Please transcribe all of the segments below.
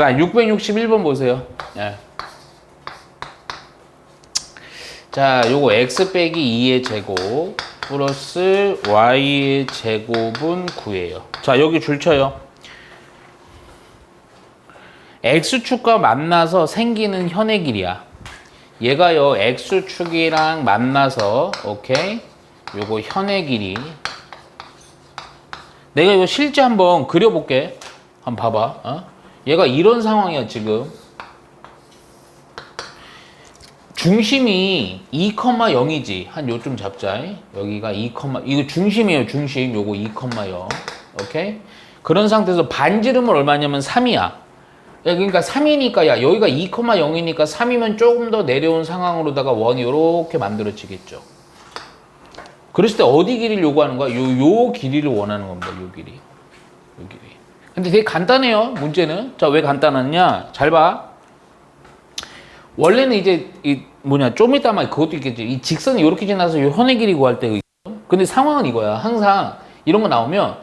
자, 661번 보세요. 예. 자, 요거 x 빼기 2의 제곱 플러스 y의 제곱은 9예요. 자, 여기 줄 쳐요. x축과 만나서 생기는 현의 길이야. 얘가요, x축이랑 만나서, 오케이? 요거 현의 길이. 내가 이거 실제 한번 그려볼게. 한번 봐봐. 어? 얘가 이런 상황이야, 지금. 중심이 2,0이지. 한 요쯤 잡자. 여기가 2, 이거 중심이에요, 중심. 요거 2,0. 오케이? 그런 상태에서 반지름은 얼마냐면 3이야. 야, 그러니까 3이니까, 야, 여기가 2,0이니까 3이면 조금 더 내려온 상황으로다가 원이 이렇게 만들어지겠죠. 그랬을 때 어디 길이를 요구하는 거야? 요, 요 길이를 원하는 겁니다, 요 길이. 요 길이. 근데 되게 간단해요, 문제는. 자, 왜 간단하냐? 잘 봐. 원래는 이제, 이, 뭐냐, 좀 이따 막 그것도 있겠지. 이 직선이 이렇게 지나서 요 현의 길이 구할 때. 근데 상황은 이거야. 항상 이런 거 나오면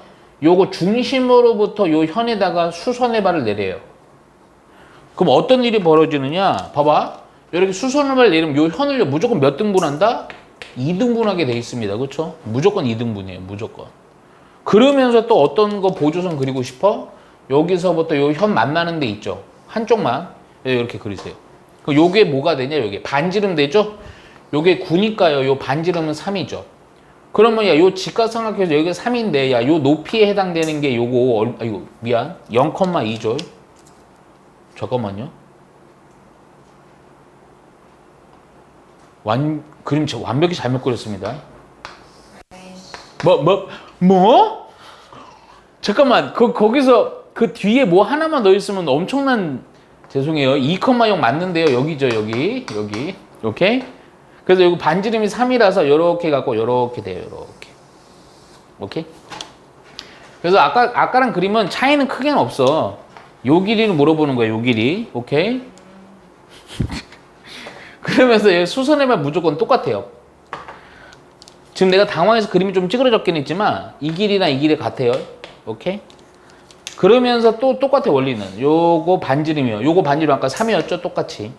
요거 중심으로부터 요 현에다가 수선의 발을 내려요. 그럼 어떤 일이 벌어지느냐? 봐봐. 이렇게 수선의 발을 내리면 요 현을 무조건 몇 등분한다? 2등분하게 돼 있습니다. 그렇죠? 무조건 2등분이에요. 무조건. 그러면서 또 어떤 거 보조선 그리고 싶어? 여기서부터 요 현 만나는 데 있죠. 한쪽만 이렇게 그리세요. 그 요게 뭐가 되냐? 요게 반지름 되죠? 요게 9니까요. 요 반지름은 3이죠. 그러면 야, 요 직각삼각형에서 여기가 3인데 야, 요 높이에 해당되는 게 요거 얼, 아이고 미안. 0,2죠. 잠깐만요. 완 그림 저 완벽히 잘못 그렸습니다. 뭐 뭐 뭐, 잠깐만 그 거기서 그 뒤에 뭐 하나만 더 있으면 엄청난 죄송해요 2,0 맞는데요. 여기죠 여기 여기. 오케이? 그래서 여기 반지름이 3이라서 요렇게 갖고 요렇게 돼요 요렇게. 오케이? 그래서 아까 아까랑 그림은 차이는 크게는 없어. 요 길이를 물어보는 거예요 요 길이. 오케이? 그러면서 얘 수선해만 무조건 똑같아요. 지금 내가 당황해서 그림이 좀 찌그러졌긴 했지만 이 길이나 이 길이 같아요. 오케이? 그러면서 또 똑같아 원리는. 요거 반지름이요. 요거 반지름 아까 3이었죠? 똑같이.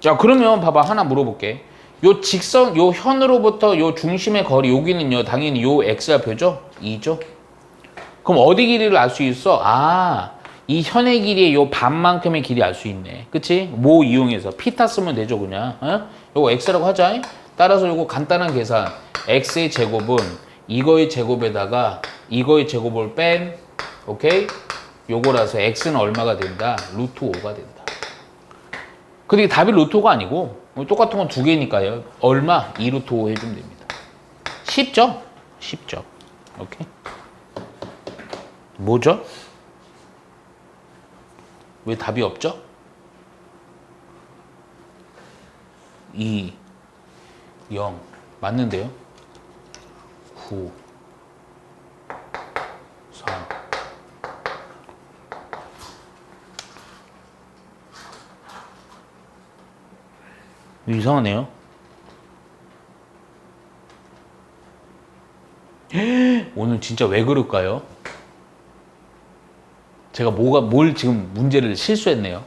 자 그러면 봐봐 하나 물어볼게. 요 직선 요 현으로부터 요 중심의 거리 여기는요 당연히 요 x좌표죠? 2죠? 그럼 어디 길이를 알 수 있어? 아, 이 현의 길이의 요 반만큼의 길이 알 수 있네. 그치? 뭐 이용해서. 피타 쓰면 되죠, 그냥. 어? 요거 x라고 하자. 따라서 요거 간단한 계산. x의 제곱은 이거의 제곱에다가 이거의 제곱을 뺀, 오케이? 요거라서 x는 얼마가 된다? 루트 5가 된다. 근데 답이 루트 5가 아니고, 똑같은 건 두 개니까요. 얼마? 2 루트 5 해주면 됩니다. 쉽죠? 쉽죠. 오케이? 뭐죠? 왜 답이 없죠? 2, 0. 맞는데요? 9, 4. 이상하네요. 오늘 진짜 왜 그럴까요? 제가 뭐가 뭘 지금 문제를 실수했네요.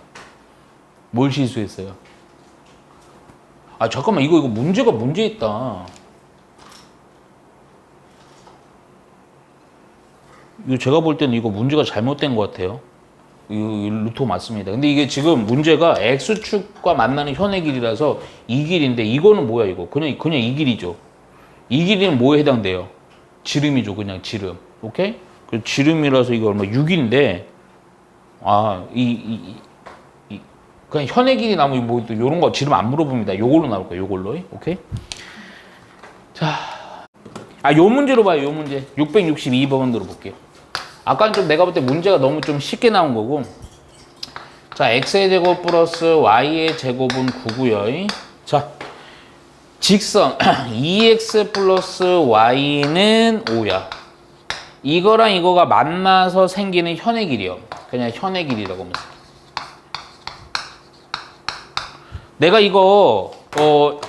뭘 실수했어요? 아 잠깐만 이거 이거 문제가 문제 있다. 이거 제가 볼 때는 이거 문제가 잘못된 것 같아요. 이거 루토 맞습니다. 근데 이게 지금 문제가 x축과 만나는 현의 길이라서 이 길인데 이거는 뭐야 이거? 그냥 그냥 이 길이죠. 이 길이는 뭐에 해당돼요? 지름이죠, 그냥 지름. 오케이? 그 지름이라서 이거 얼마 6인데 아, 이, 이, 이, 그냥 현의 길이 나면 뭐, 요런 거 지름 안 물어봅니다. 요걸로 나올 거예요, 요걸로. 오케이? 자. 아, 요 문제로 봐요, 요 문제. 662번 들어볼게요. 아까는 좀 내가 볼 때 문제가 너무 좀 쉽게 나온 거고. 자, x의 제곱 플러스 y의 제곱은 9고요. 자, 직선 2x 플러스 y는 5야. 이거랑 이거가 만나서 생기는 현의 길이요. 그냥 현의 길이라고 하면 내가 이거 어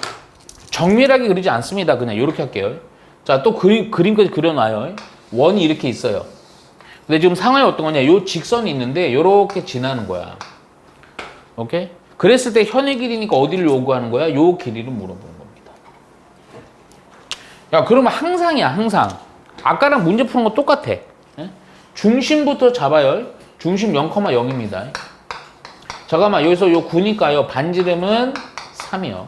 정밀하게 그리지 않습니다. 그냥 이렇게 할게요. 자, 또 그림, 그림까지 그려놔요. 원이 이렇게 있어요. 근데 지금 상황이 어떤 거냐? 요 직선이 있는데 요렇게 지나는 거야. 오케이? 그랬을 때 현의 길이니까 어디를 요구하는 거야? 요 길이를 물어보는 겁니다. 야, 그러면 항상이야, 항상. 아까랑 문제 푸는 거 똑같아. 예? 중심부터 잡아요. 중심 0,0입니다. 잠깐만, 여기서 요 9니까요. 반지름은 3이요.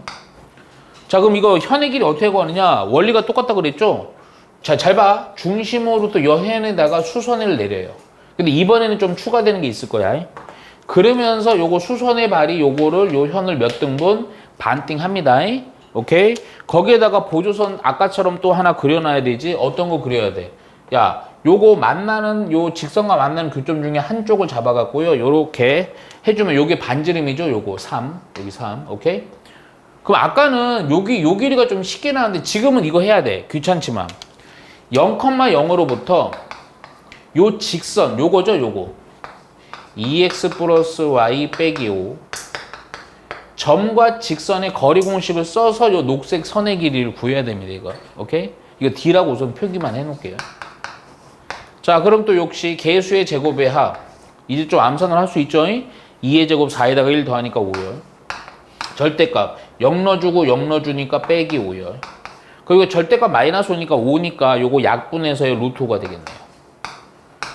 자, 그럼 이거 현의 길이 어떻게 구하느냐? 원리가 똑같다 그랬죠? 자, 잘 봐. 중심으로부터 여현에다가 수선을 내려요. 근데 이번에는 좀 추가되는 게 있을 거야. 그러면서 요거 수선의 발이 요거를 요 현을 몇 등분 반띵 합니다. 오케이? 거기에다가 보조선 아까처럼 또 하나 그려놔야 되지. 어떤 거 그려야 돼? 야, 요거 만나는 요 직선과 만나는 교점 중에 한쪽을 잡아갖고요. 요렇게 해주면 요게 반지름이죠. 요거 3. 여기 3. 오케이? 그럼 아까는 여기 요 길이가 좀 쉽게 나왔는데 지금은 이거 해야 돼. 귀찮지만. 0,0으로부터 요 직선 요거죠, 요거. 2x 플러스 y 빼기 5 점과 직선의 거리 공식을 써서 요 녹색 선의 길이를 구해야 됩니다, 이거. 오케이? 이거 D라고 우선 표기만 해 놓을게요. 자, 그럼 또 역시 개수의 제곱의 합. 이제 좀 암산을 할 수 있죠? 2의 제곱 4에다가 1 더하니까 5열. 절대값 0 넣어주고 0 넣어주니까 빼기 5열. 그리고 절대값 마이너스 5니까 5니까 요거 약분해서의 루트 5가 되겠네요.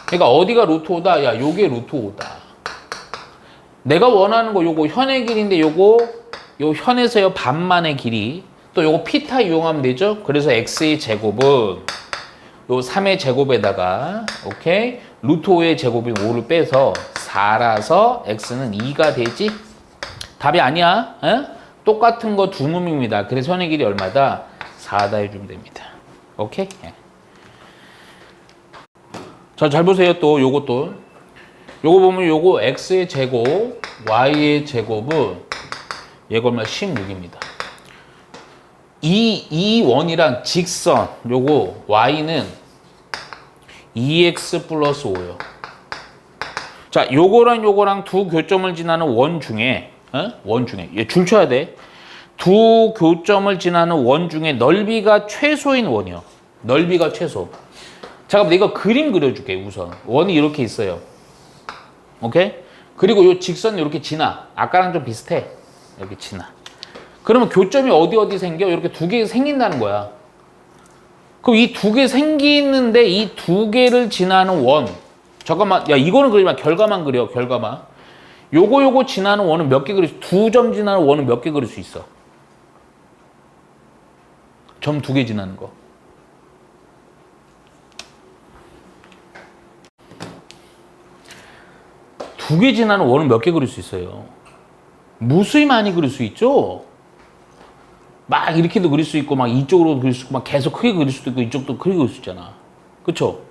그러니까 어디가 루트 5다? 야, 요게 루트 5다. 내가 원하는 거 요거 현의 길인데 요거 요 현에서요 반만의 길이 또 요거 피타 이용하면 되죠? 그래서 x의 제곱은 요 3의 제곱에다가 오케이 루트 5의 제곱인 5를 빼서 4라서 x는 2가 되지? 답이 아니야. 에? 똑같은 거 두 놈입니다. 그래서 현의 길이 얼마다? 4다 해주면 됩니다. 오케이? 예. 자, 잘 보세요. 또 요것도. 요거 보면 요거 x의 제곱, y의 제곱은 얘가 얼마 16입니다. 이, 이 원이랑 직선, 요거 y는 2x 플러스 5요. 자, 요거랑 요거랑 두 교점을 지나는 원 중에, 어? 원 중에, 얘 줄 쳐야 돼. 두 교점을 지나는 원 중에 넓이가 최소인 원이요. 넓이가 최소. 잠깐만, 내가 그림 그려줄게, 우선. 원이 이렇게 있어요. 오케이? 그리고 요 직선이 이렇게 지나. 아까랑 좀 비슷해. 이렇게 지나. 그러면 교점이 어디 어디 생겨? 이렇게 두 개 생긴다는 거야. 그럼 이 두 개 생기는데 이 두 개를 지나는 원. 잠깐만, 야, 이거는 그리지 마. 결과만 그려, 결과만. 요거, 요거 지나는 원은 몇 개 그릴 수, 두 점 지나는 원은 몇 개 그릴 수 있어? 점 두 개 지나는 거. 두 개 지나는 원은 몇 개 그릴 수 있어요? 무수히 많이 그릴 수 있죠? 막 이렇게도 그릴 수 있고, 막 이쪽으로도 그릴 수 있고, 막 계속 크게 그릴 수도 있고, 이쪽도 크게 그릴 수 있잖아. 그쵸?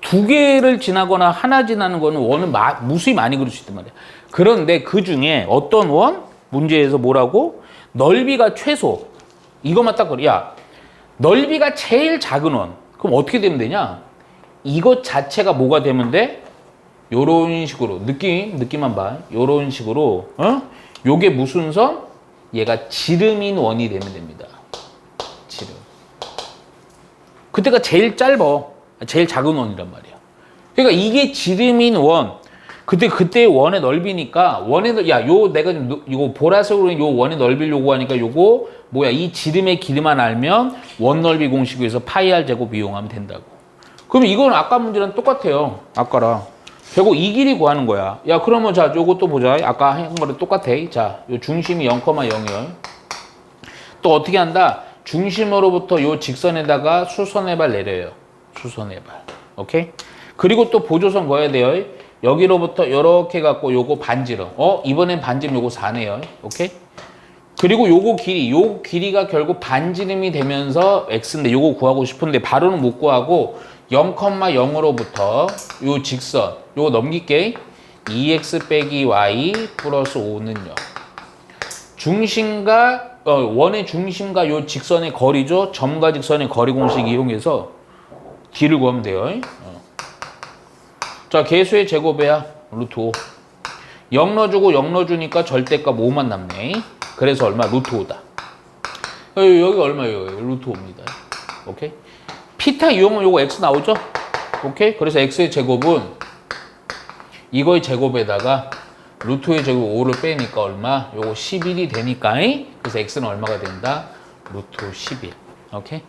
두 개를 지나거나 하나 지나는 거는 원은 마, 무수히 많이 그릴 수 있단 말이야. 그런데 그 중에 어떤 원? 문제에서 뭐라고? 넓이가 최소. 이것만 딱 그래. 야, 넓이가 제일 작은 원. 그럼 어떻게 되면 되냐? 이것 자체가 뭐가 되면 돼? 요런 식으로 느낌 느낌만 봐. 요런 식으로 어? 요게 무슨 선? 얘가 지름인 원이 되면 됩니다. 지름. 그때가 제일 짧어. 제일 작은 원이란 말이야. 그러니까 이게 지름인 원. 그때 그때 원의 넓이니까 원의 넓, 야, 요 내가 이거 보라색으로 요 원의 넓이를 요구하니까 요거 뭐야? 이 지름의 길이만 알면 원 넓이 공식에서 파이 r 제곱 이용하면 된다고. 그럼 이건 아까 문제랑 똑같아요. 아까랑. 결국 이 길이 구하는 거야. 야, 그러면 자, 요것도 보자. 아까 한 거랑 똑같아. 자, 요 중심이 0,0열. 또 어떻게 한다? 중심으로부터 요 직선에다가 수선의 발 내려요. 수선의 발. 오케이? 그리고 또 보조선 거야 돼요. 여기로부터 이렇게 갖고 요거 반지름. 어, 이번엔 반지름 요거 4네요. 오케이? 그리고 요거 길이, 요 길이가 결국 반지름이 되면서 x인데 요거 구하고 싶은데 바로는 못 구하고 0,0으로부터 요 직선, 요거 넘길게. 2x 빼기 y 플러스 5는요. 중심과 어, 원의 중심과 요 직선의 거리죠. 점과 직선의 거리 공식 이용해서 d를 구하면 돼요. 어. 자, 개수의 제곱이야. 루트 5. 0 넣어주고 0 넣어주니까 절대값 5만 남네. 그래서 얼마? 루트 5다. 여기, 여기 얼마예요? 루트 5입니다. 오케이? 피타 이용은 요거 x 나오죠? 오케이? 그래서 x의 제곱은 이거의 제곱에다가 루트의 제곱 5를 빼니까 얼마? 요거 11이 되니까 잉? 그래서 x는 얼마가 된다? 루트 11 오케이?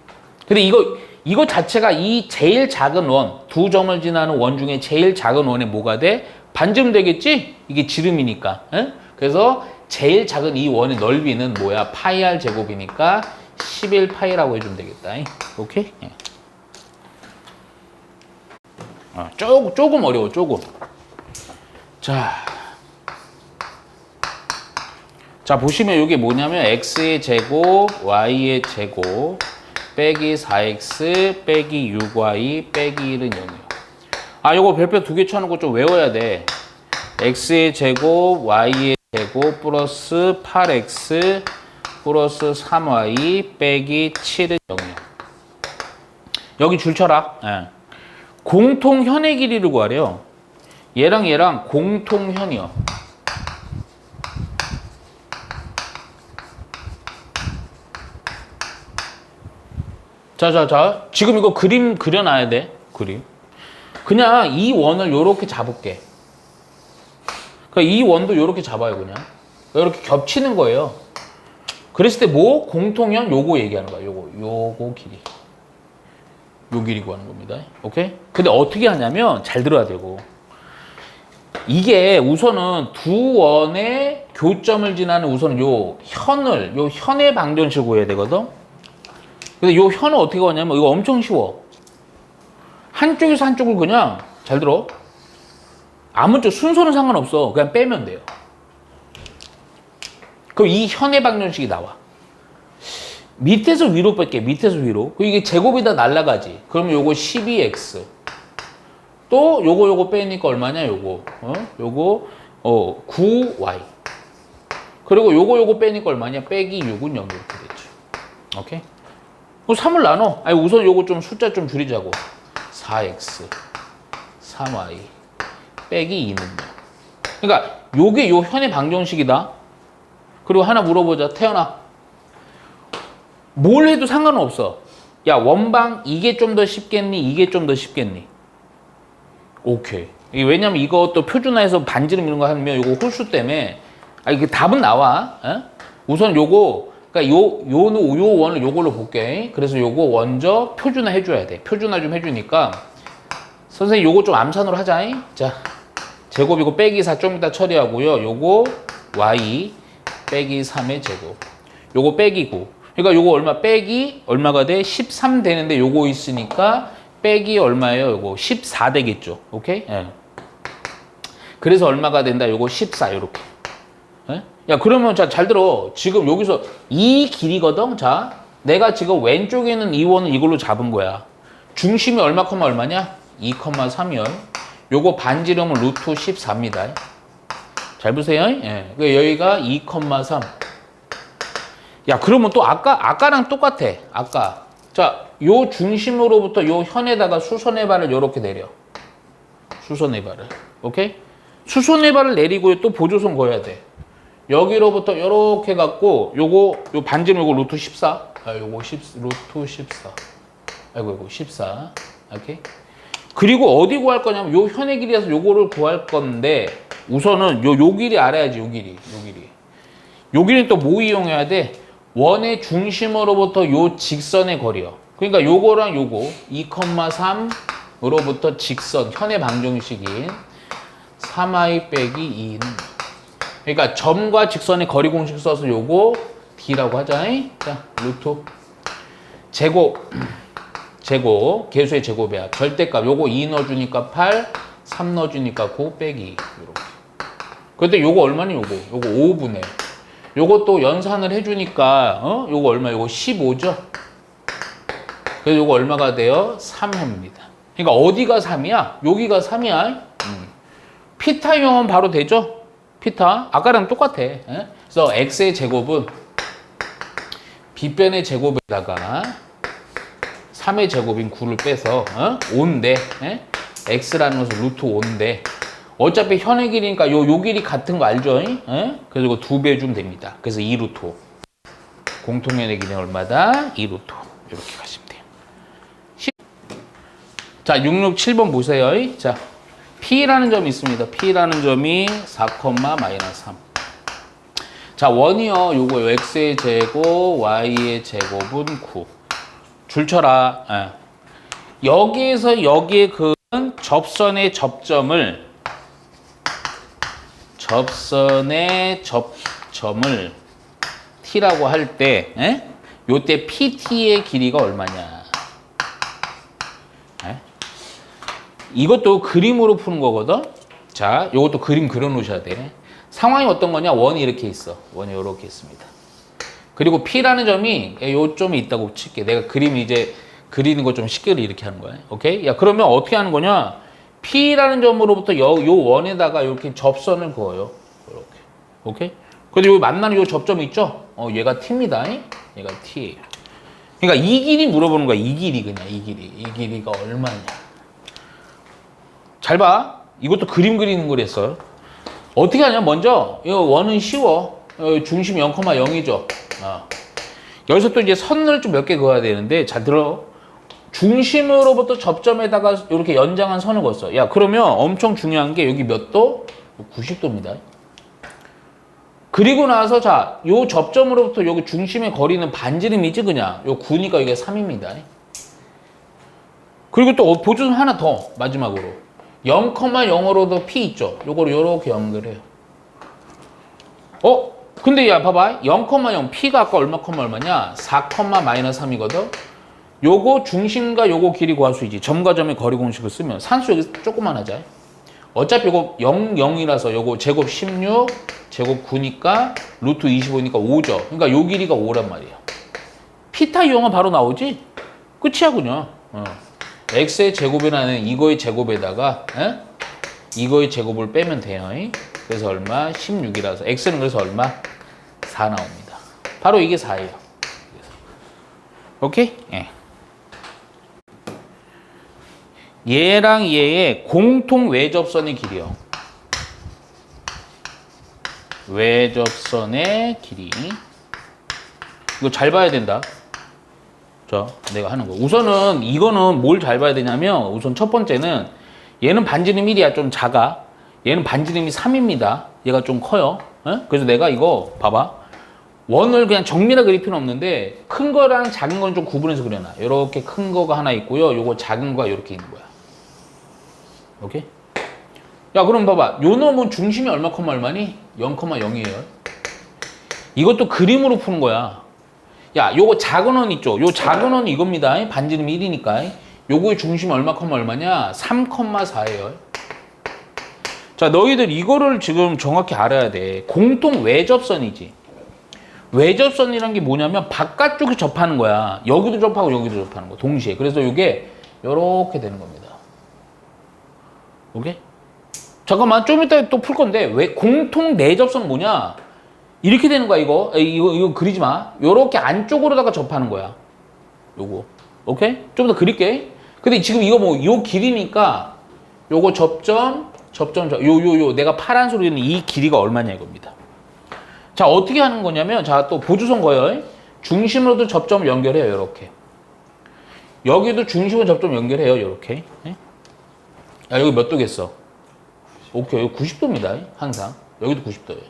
근데 이거 이거 자체가 이 제일 작은 원, 두 점을 지나는 원 중에 제일 작은 원에 뭐가 돼? 반지름 되겠지? 이게 지름이니까. 에? 그래서 제일 작은 이 원의 넓이는 뭐야? 파이 r 제곱이니까 11 파이라고 해주면 되겠다. 잉? 오케이? 예. 아, 조금 조금 어려워, 조금. 자. 자, 보시면 이게 뭐냐면 x의 제곱, y의 제곱 빼기 4x 빼기 6y 빼기 1은 0이에요. 아, 요거 별표 두 개 쳐놓은 거좀 외워야 돼. x의 제곱, y의 제곱 플러스 8x 플러스 3y 빼기 7은 0이에요. 여기 줄 쳐라. 예. 공통 현의 길이를 구하래요. 얘랑 얘랑 공통 현이요. 자, 자, 자. 지금 이거 그림 그려놔야 돼. 그림. 그냥 이 원을 요렇게 잡을게. 그러니까 이 원도 요렇게 잡아요, 그냥. 이렇게 겹치는 거예요. 그랬을 때 뭐? 공통현 요거 얘기하는 거야. 요거. 요거 길이. 요 길이 구하는 겁니다. 오케이? 근데 어떻게 하냐면 잘 들어야 되고. 이게 우선은 두 원의 교점을 지나는 우선 요 현을 요 현의 방정식을 구해야 되거든. 근데 요 현을 어떻게 구하냐면 이거 엄청 쉬워. 한쪽에서 한쪽을 그냥 잘 들어. 아무 쪽 순서는 상관없어. 그냥 빼면 돼요. 그럼 이 현의 방정식이 나와. 밑에서 위로 뺄게. 밑에서 위로. 이게 제곱이 다 날라가지. 그럼 요거 12x. 또 요거 요거 빼니까 얼마냐? 요거. 어? 요거 어 9y. 그리고 요거 요거 빼니까 얼마냐? 빼기 6은 0 이렇게 되죠. 오케이? 그럼 3을 나눠. 아니 우선 요거 좀 숫자 좀 줄이자고. 4x 3y 빼기 2는요. 그러니까 요게 요 현의 방정식이다. 그리고 하나 물어보자. 태연아. 뭘 해도 상관은 없어. 야, 원방 이게 좀 더 쉽겠니? 이게 좀 더 쉽겠니? 오케이. 왜냐면 이것도 표준화해서 반지름 이런 거 하면 요거 홀수 때문에 아 이게 답은 나와. 에? 우선 요거 그러니까 요 요는 요 원을 요걸로 볼게. 그래서 요거 먼저 표준화 해줘야 돼. 표준화 좀 해주니까 선생님 요거 좀 암산으로 하자. 잉? 자 제곱이고 빼기 4 좀 이따 처리하고요. 요거 y 빼기 3의 제곱. 요거 빼기 9. 그러니까 요거 얼마 빼기 얼마가 돼? 13 되는데 요거 있으니까 빼기 얼마예요? 요거 14 되겠죠. 오케이? 예. 그래서 얼마가 된다? 요거 14 요렇게. 예? 야 그러면 자 잘 들어. 지금 여기서 이 길이거든. 자 내가 지금 왼쪽에 있는 이 원은 이걸로 잡은 거야. 중심이 얼마 컴마 얼마냐? 2,3이요. 요거 반지름은 루트 14입니다. 잘 보세요. 예. 그 여기가 2,3. 야, 그러면 또 아까 아까랑 똑같아. 아까. 자, 요 중심으로부터 요 현에다가 수선의 발을 요렇게 내려. 수선의 발을. 오케이? 수선의 발을 내리고 또 보조선 그어야 돼. 여기로부터 요렇게 갖고 요거 요 반지름 요거 루트 14. 아, 요거 10 루트 14. 아이고 이거 14. 오케이? 그리고 어디 구할 거냐면 요 현의 길이에서 요거를 구할 건데 우선은 요, 요 길이 알아야지 요 길이 요 길이 요 길이 또 뭐 이용해야 돼? 원의 중심으로부터 요 직선의 거리요 그러니까 요거랑 요거 2,3으로부터 직선 현의 방정식인 3i 빼기 2는 그러니까 점과 직선의 거리 공식 써서 요거 d라고 하자 자 루트 제곱 제곱, 개수의 제곱이야. 절대값. 요거 2 넣어주니까 8, 3 넣어주니까 9 빼기 2. 요렇게. 근데 요거 얼마니 요거? 요거 5분의. 요것도 연산을 해주니까, 어? 요거 얼마? 요거 15죠? 그래서 요거 얼마가 돼요? 3입니다. 그러니까 어디가 3이야? 여기가 3이야. 음. 피타용은 바로 되죠? 피타. 아까랑 똑같아. 에? 그래서 x의 제곱은 빗변의 제곱에다가 3의 제곱인 9를 빼서 어? 5인데 에? x라는 것은 루트 5인데 어차피 현의 길이니까 요, 요 길이 같은 거 알죠? 에? 그래서 이거 두배 주면 됩니다. 그래서 2루트 5. 공통현의 길이는 얼마다? 2루트 5. 이렇게 가시면 돼요. 자, 667번 보세요. 자, P라는 점이 있습니다. P라는 점이 4, 마이너스 3. 자, 원이요. 요거 x의 제곱, y의 제곱은 9. 줄 쳐라. 예. 여기에서 여기에 그은 접선의 접점을 접선의 접점을 t라고 할 때, 예? 요때 pt의 길이가 얼마냐? 예? 이것도 그림으로 푸는 거거든. 자, 요것도 그림 그려 놓으셔야 돼. 상황이 어떤 거냐? 원이 이렇게 있어. 원이 이렇게 있습니다. 그리고 P라는 점이 요점이 있다고 칠게. 내가 그림 이제 그리는 거 좀 쉽게 이렇게 하는 거야. 오케이? 야, 그러면 어떻게 하는 거냐? P라는 점으로부터 요, 요 원에다가 이렇게 접선을 그어요. 이렇게. 오케이? 요 만나는 요 접점이 있죠? 어, 얘가 T입니다. 얘가 T예요. 그러니까 이 길이 물어보는 거야. 이 길이 그냥 이 길이. 이 길이가 얼마냐. 잘 봐. 이것도 그림 그리는 거랬어요. 어떻게 하냐? 먼저 이 원은 쉬워. 어, 중심 0,0이죠. 어. 여기서 또 이제 선을 좀 몇 개 그어야 되는데 잘 들어. 중심으로부터 접점에다가 이렇게 연장한 선을 그었어. 야 그러면 엄청 중요한 게 여기 몇 도? 90도입니다. 그리고 나서 자, 요 접점으로부터 여기 중심의 거리는 반지름이지 그냥. 요 9니까 이게 3입니다. 그리고 또 어, 보조선 하나 더 마지막으로 0,0으로도 P 있죠. 요거를 요렇게 연결해요. 어? 근데 야 봐봐 0,0 P가 아까 얼마 얼마냐 4, 마이너스 3이거든 요거 중심과 요거 길이 구할 수 있지 점과 점의 거리 공식을 쓰면 산수 여기 조금만 하자 어차피 요거 0, 0이라서 요거 제곱 16 제곱 9니까 루트 25니까 5죠 그러니까 요 길이가 5란 말이야 피타 이용은 바로 나오지 끝이야 그냥 어. x의 제곱이라는 이거의 제곱에다가 에? 이거의 제곱을 빼면 돼요 이? 그래서 얼마? 16이라서 x는 그래서 얼마? 4 나옵니다. 바로 이게 4예요. 오케이? 예. 얘랑 얘의 공통 외접선의 길이요. 외접선의 길이. 이거 잘 봐야 된다. 자, 내가 하는 거. 우선은 이거는 뭘 잘 봐야 되냐면 우선 첫 번째는 얘는 반지름 1이야 좀 작아. 얘는 반지름이 3입니다. 얘가 좀 커요. 어? 그래서 내가 이거 봐봐. 원을 그냥 정밀하게 그릴 필요는 없는데 큰 거랑 작은 건좀 구분해서 그려놔. 이렇게 큰 거가 하나 있고요. 요거 작은 거가 이렇게 있는 거야. 오케이? 야 그럼 봐봐. 요 놈은 중심이 얼마 컴마 얼마니? 0,0이에요. 이것도 그림으로 푸는 거야. 야 요거 작은 원 있죠? 요 작은 원 이겁니다. 반지름 1이니까. 요거의 중심이 얼마 컴마 얼마냐? 3,4예요. 자, 너희들 이거를 지금 정확히 알아야 돼. 공통 외접선이지. 외접선이란 게 뭐냐면 바깥쪽에 접하는 거야. 여기도 접하고 여기도 접하는 거. 동시에. 그래서 이게 이렇게 되는 겁니다. 오케이? 잠깐만 좀 이따 또 풀 건데 왜 공통 내접선 뭐냐? 이렇게 되는 거야 이거. 에이, 이거 이거 그리지 마. 요렇게 안쪽으로다가 접하는 거야. 요거. 오케이? 좀 더 그릴게. 근데 지금 이거 뭐 요 길이니까 요거 접점 접점 요요 요 내가 파란 소리는 이 길이가 얼마냐 이겁니다. 자 어떻게 하는 거냐면 자 또 보조선 거요. 중심으로도 접점을 연결해요 이렇게. 여기도 중심으로 접점 연결해요 이렇게. 야 여기 몇 도겠어? 오케이 여기 90도입니다 항상 여기도 90도예요.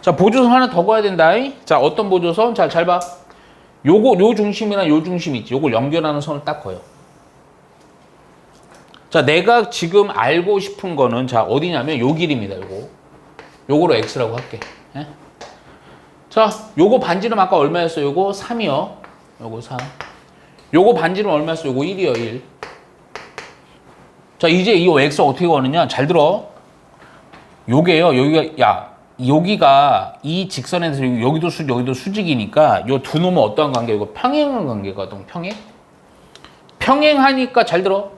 자 보조선 하나 더 거야 된다. 자 어떤 보조선? 자 잘 봐. 요거 요 중심이랑 요 중심 있지. 요걸 연결하는 선을 딱 거요. 자, 내가 지금 알고 싶은 거는 자, 어디냐면 요 길입니다. 요거. 요거로 x라고 할게. 예? 자, 요거 반지름 아까 얼마였어요? 요거 3이요. 요거 3. 요거 반지름 얼마였어요? 요거 1이요, 1. 자, 이제 이 x 어떻게 구하느냐? 잘 들어. 요게요. 여기가 야, 여기가 이 직선에서 여기도 수 여기도 수직이니까 요 두 놈은 어떠한 관계? 이거 평행 관계거든. 평행. 평행하니까 잘 들어.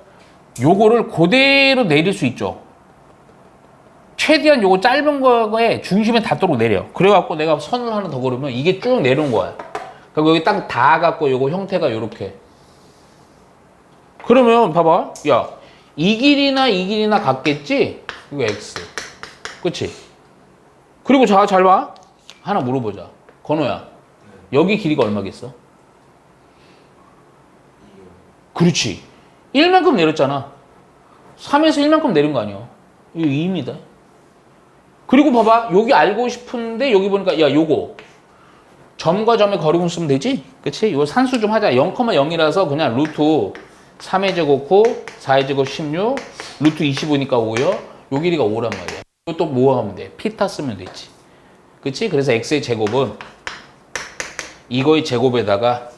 요거를 그대로 내릴 수 있죠. 최대한 요거 짧은 거에 중심에 닿도록 내려. 그래갖고 내가 선을 하나 더 그으면 이게 쭉 내려온 거야. 그리고 여기 딱 닿아갖고 요거 형태가 요렇게. 그러면 봐봐. 야, 이 길이나 이 길이나 같겠지? 이거 X. 그치? 그리고 자, 잘 봐. 하나 물어보자. 건호야. 여기 길이가 얼마겠어? 그렇지. 1만큼 내렸잖아. 3에서 1만큼 내린 거 아니야. 이거 2입니다. 그리고 봐봐. 여기 알고 싶은데 여기 보니까 야 요거 점과 점의 거리공 쓰면 되지? 그치? 이거 산수 좀 하자. 0,0이라서 그냥 루트 3의 제곱 호 4의 제곱 16 루트 25니까 5요. 요 길이가 5란 말이야. 이거 또 뭐 하면 돼? 피타 쓰면 되지. 그치? 그래서 x의 제곱은 이거의 제곱에다가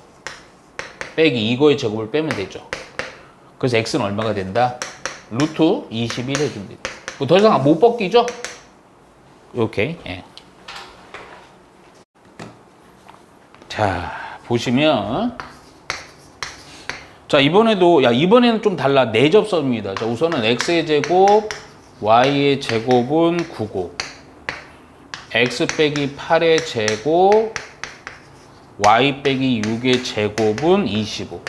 빼기 이거의 제곱을 빼면 되죠. 그래서 x는 얼마가 된다? 루트 21 해주면 됩니다. 뭐더 이상 못 벗기죠? 이렇게. 예. 자 보시면 자 이번에도 야 이번에는 좀 달라 네 접선입니다. 자 우선은 x의 제곱 y의 제곱은 9고 x 빼기 8의 제곱 y 빼기 6의 제곱은 25.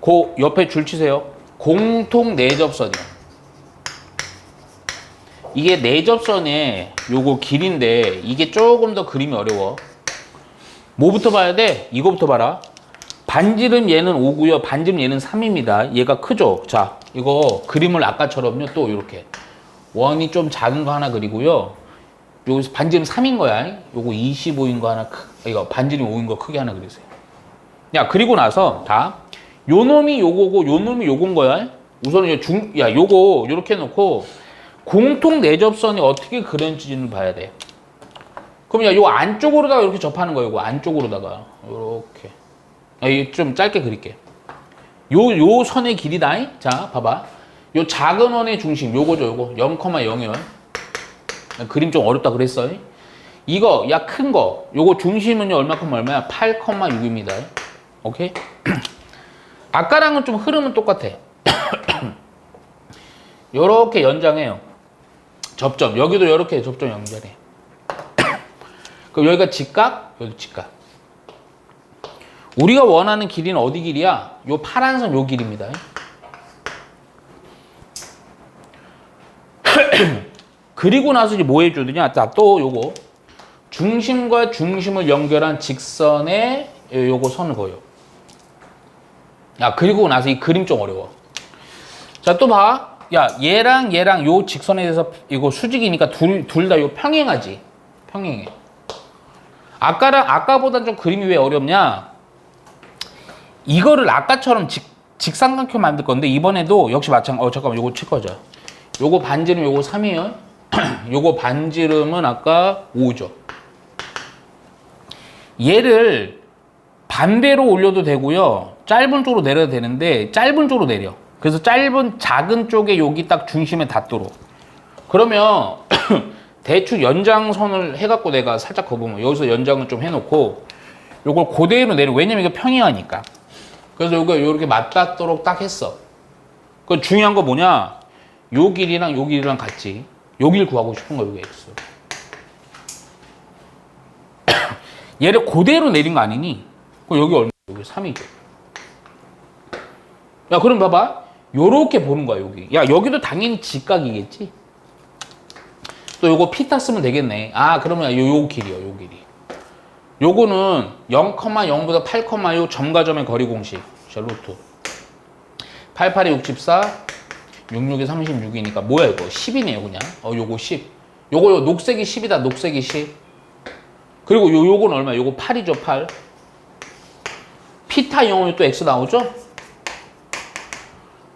그 옆에 줄 치세요. 공통 네 내접선이요. 이게 네 내접선의 요거 길인데 이게 조금 더 그림이 어려워. 뭐부터 봐야 돼? 이거부터 봐라. 반지름 얘는 5고요. 반지름 얘는 3입니다. 얘가 크죠? 자, 이거 그림을 아까처럼요. 또 이렇게 원이 좀 작은 거 하나 그리고요. 여기서 반지름 3인 거야. 요거 25인 거 하나 크, 이거 반지름 5인 거 크게 하나 그리세요. 야, 그리고 나서 다 요 놈이 요거고 요 놈이 요건 거야. 우선은 요 중, 야, 요거 요렇게 해놓고 공통 내접선이 어떻게 그려지는지를 봐야 돼. 그럼 야, 요 안쪽으로다가 이렇게 접하는 거예요. 요거 안쪽으로다가 요렇게. 아, 이좀 짧게 그릴게. 요, 요 선의 길이다. 자, 봐봐. 요 작은 원의 중심, 요거죠, 요거. 0,0이요. 그림 좀 어렵다 그랬어. 이거, 야, 큰 거. 요거 중심은요, 얼마큼 얼마야? 8,6입니다. 오케이? 아까랑은 좀 흐름은 똑같아. 요렇게 연장해요. 접점. 여기도 요렇게 접점 연결해. 그럼 여기가 직각, 여기 직각. 우리가 원하는 길이는 어디 길이야? 요 파란 선 요 길입니다. 그리고 나서 이제 뭐 해주느냐? 자, 또 요거. 중심과 중심을 연결한 직선에 요- 요거 선을 그어요. 야, 그리고 나서 이 그림 좀 어려워. 자, 또 봐. 야, 얘랑 얘랑 요 직선에 대해서 이거 수직이니까 둘, 둘 다 요 평행하지. 평행해. 아까랑, 아까보단 좀 그림이 왜 어렵냐? 이거를 아까처럼 직, 직삼각형 만들 건데, 이번에도 역시 마찬가지. 어, 잠깐만, 요거 칠 거죠. 요거 반지름 요거 3이에요. 요거 반지름은 아까 5죠. 얘를 반대로 올려도 되고요. 짧은 쪽으로 내려도 되는데 짧은 쪽으로 내려. 그래서 짧은 작은 쪽에 여기 딱 중심에 닿도록. 그러면 대충 연장선을 해갖고 내가 살짝 거보면 여기서 연장을 좀 해놓고 요걸 그대로 내려. 왜냐면 이게 평행하니까. 그래서 요거 요렇게 맞닿도록 딱 했어. 그 중요한 거 뭐냐? 요 길이랑 요 길이랑 같이 요 길 구하고 싶은 거야, 요게 X. 얘를 그대로 내린 거 아니니? 그럼 여기 얼마? 여기 3이죠. 야, 그럼 봐봐. 요렇게 보는 거야, 여기. 야, 여기도 당연히 직각이겠지? 또 요거 피타 쓰면 되겠네. 아, 그러면 요, 요 길이요, 요 길이. 요거는 0,0보다 8,6 점과 점의 거리 공식. 자, 루트. 88에 64, 66에 36이니까 뭐야 이거? 10이네요, 그냥. 어, 요거 10. 요거 요 녹색이 10이다, 녹색이 10. 그리고 요, 요건 얼마? 요거 8이죠, 8. 피타 영어에 또 X 나오죠?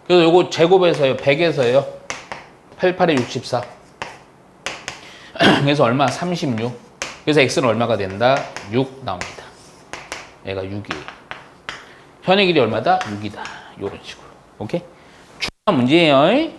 그래서 요거 제곱에서요, 100에서요. 88에 64. 그래서 얼마? 36. 그래서 X는 얼마가 된다? 6 나옵니다. 얘가 6이에요. 현의 길이 얼마다? 6이다. 요런 식으로. 오케이? 중요한 문제예요.